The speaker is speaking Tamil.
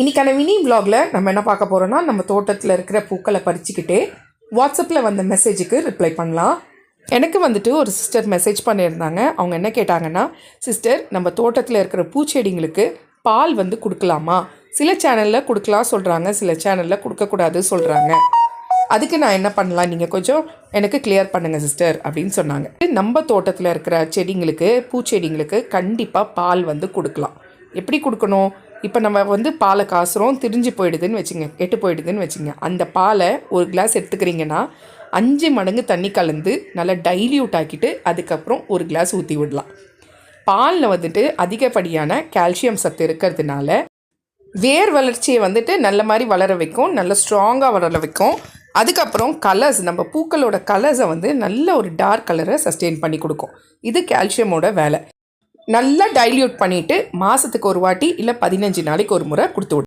இன்றைக்கான மினி vlogல நம்ம என்ன பார்க்க போகிறோன்னா நம்ம தோட்டத்தில் இருக்கிற பூக்களை பறிச்சுக்கிட்டே வாட்ஸ்அப்பில் வந்த மெசேஜுக்கு ரிப்ளை பண்ணலாம். எனக்கு வந்துட்டு ஒரு சிஸ்டர் மெசேஜ் பண்ணியிருந்தாங்க. அவங்க என்ன கேட்டாங்கன்னா சிஸ்டர் நம்ம தோட்டத்தில் இருக்கிற பூச்செடிங்களுக்கு பால் வந்து கொடுக்கலாமா? சில சேனலில் கொடுக்கலாம் சொல்கிறாங்க சில சேனலில் கொடுக்கக்கூடாது சொல்கிறாங்க அதுக்கு நான் என்ன பண்ணலாம்? நீங்கள் கொஞ்சம் எனக்கு கிளியர் பண்ணுங்கள் சிஸ்டர் அப்படின்னு சொன்னாங்க. நம்ம தோட்டத்தில் இருக்கிற செடிங்களுக்கு பூச்செடிங்களுக்கு கண்டிப்பாக பால் வந்து கொடுக்கலாம். எப்படி கொடுக்கணும்? இப்போ நம்ம வந்து பாலை காசுறோம் திரிஞ்சு போயிடுதுன்னு வச்சுங்க கெட்டு போயிடுதுன்னு வச்சுங்க. அந்த பாலை ஒரு கிளாஸ் எடுத்துக்கிறீங்கன்னா அஞ்சு மடங்கு தண்ணி கலந்து நல்லா டைல்யூட் ஆக்கிட்டு அதுக்கப்புறம் ஒரு கிளாஸ் ஊற்றி விடலாம். பாலில் வந்துட்டு அதிகப்படியான கால்சியம் சத்து இருக்கிறதுனால வேர் வளர்ச்சியை வந்துட்டு நல்ல மாதிரி வளர வைக்கும் நல்ல ஸ்ட்ராங்காக வளர வைக்கும். அதுக்கப்புறம் கலர்ஸ் நம்ம பூக்களோட கலர்ஸை வந்து நல்ல ஒரு டார்க் கலரை சஸ்டெயின் பண்ணி கொடுக்கும். இது கால்சியமோட வேலை. நல்லா டைல்யூட் பண்ணிவிட்டு மாதத்துக்கு ஒரு வாட்டி இல்லை பதினஞ்சு நாளைக்கு ஒரு முறை கொடுத்து விடு.